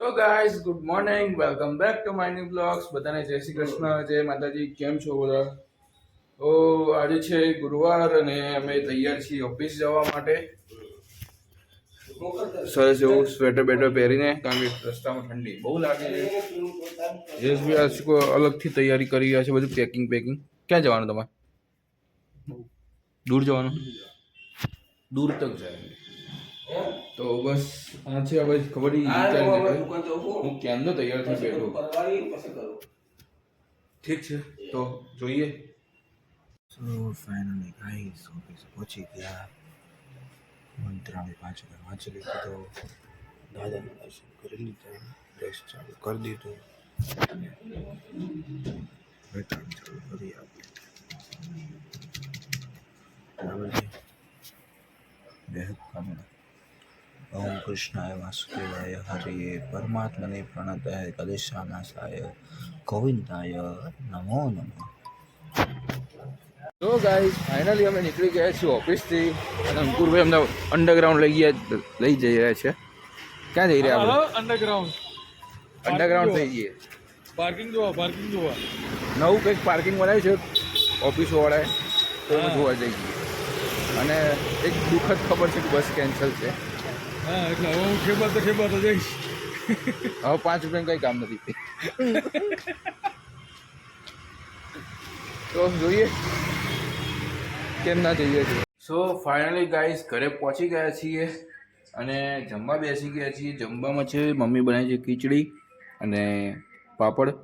તો guys good morning welcome back to my new vlogs બધાને જય શ્રી કૃષ્ણ. જય માતાજી. કેમ છો બધા? તો આજે છે ગુરુવાર અને અમે તૈયાર છીએ ઓફિસ જવા માટે. સરસ એવું સ્વેટર બેટર પહેરીને કારણ કે રસ્તામાં ઠંડી બહુ લાગે છે. યશભાઈ આ શું અલગથી તૈયારી કરી રહ્યા છે બધું પેકિંગ પેકિંગ ક્યાં જવાનું તમારે? દૂર જવાનું? દૂર તક જાય. તો બસ આ છે હવે ખબર નહીં વિચારી નથી. હું ક્યાંનો તૈયાર થઈ બેઠો ઠીક છે તો જોઈએ સો ફાઇનલી ગાઈસ ઓફિસ પહોંચી ગયા મંત્રાલય પાંચ હજાર વાંચી લીધું તો દાદાનું દર્શન કરી લીધા ડ્રેસ ચાલુ કરી દીધું અને કૃષ્ણાય વાસુદેવાય હરિયે પરમાત્મને પ્રણતાય કલેશાનાશાય ગોવિંદાય નમો નમઃ. તો ગાઈસ ફાઇનલી અમે નીકળી ગયા છીએ ઓફિસથી અને અંકુરભાઈ અમને અંડરગ્રાઉન્ડ લઈ ગયા લઈ જઈ રહ્યા છે. ક્યાં જઈ રહ્યા આપણે? અંડરગ્રાઉન્ડ અંડરગ્રાઉન્ડ થઈ જઈએ પાર્કિંગ જોવા પાર્કિંગ જોવા. નવું કંઈક પાર્કિંગ બનાવ્યું છે ઓફિસવાળાએ તો જોવા જઈ જઈએ અને એક દુઃખદ ખબર છે કે બસ કેન્સલ છે. હા એટલે હવે હું ખેબર તો ખેબર તો જઈશ. હવે પાંચ રૂપિયાનું કંઈ કામ નથી. તો જોઈએ કેમ ના જઈએ છીએ. સો ફાઇનલી ગાઈસ ઘરે પહોંચી ગયા છીએ અને જમવા બેસી ગયા છીએ. જમવામાં છે મમ્મી બનાવી છે ખીચડી અને પાપડ.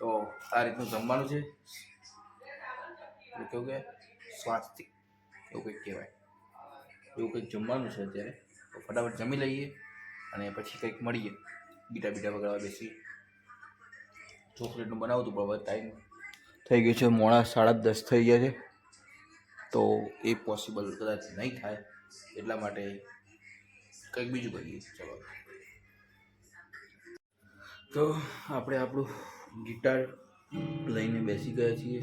તો આ રીતનું જમવાનું છે. કેવું કે? સ્વાસ્થિક એવું કંઈક કહેવાય. એવું કંઈક જમવાનું છે અત્યારે. તો ફટાફટ જમી લઈએ અને પછી કંઈક મળીએ. બીટા બીટા વગાડવા બેસી ચોકલેટનું બનાવતું પણ હવે ટાઈમ થઈ ગયો છે. મોડા સાડા દસ થઈ ગયા છે. તો એ પોસિબલ કદાચ નહીં થાય. એટલા માટે કંઈક બીજું કરીએ. ચલો. તો આપણે આપણું ગિટાર લઈને બેસી ગયા છીએ.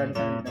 dun, dun, dun.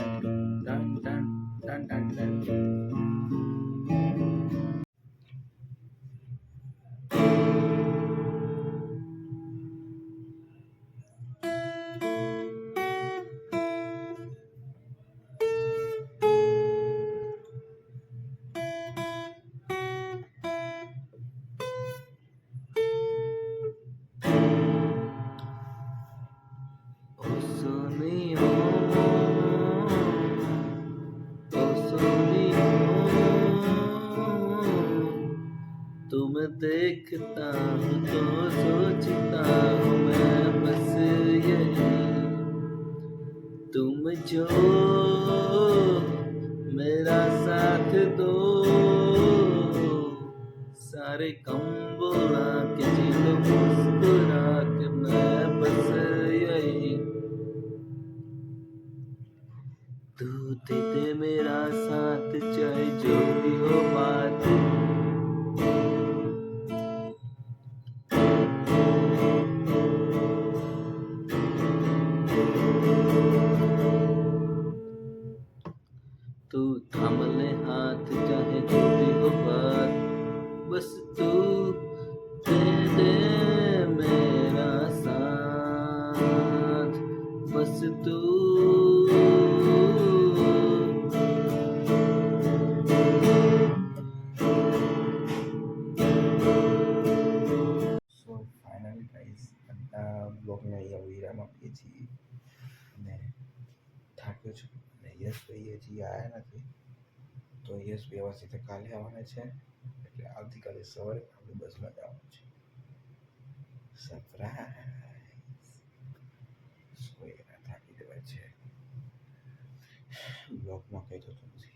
तुम देखता हूँ तो सोचता हूँ मैं बस यही। तुम जो मेरा साथ दो, सारे कम बोला के जी मुस्कुरा के मैं बस यही। तू दे मेरा साथ चाहे जो भी तू थाम ले हाथ चाहे जो भी हो बात बस तू दे दे मेरा साथ बस तू સો ફાઇનલી ગાઈસ આ બ્લોગને અહીંયા વિરામ આપીએ છીએ અને થાક્યો છું यस ભાઈએ હજી आया नहीं तो यस ભાઈ આવા સીધા काले આવવાના છે એટલે આવતી કાલે સવારે આપણે બસમાં જવાનું છે સરપ્રાઈઝ સોયરા થાકી દેવા છે બ્લોગમાં કહી દો નથી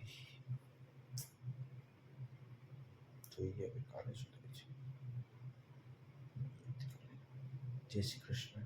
જોઈએ હવે કાલે શું થાય છે જય શ્રી કૃષ્ણ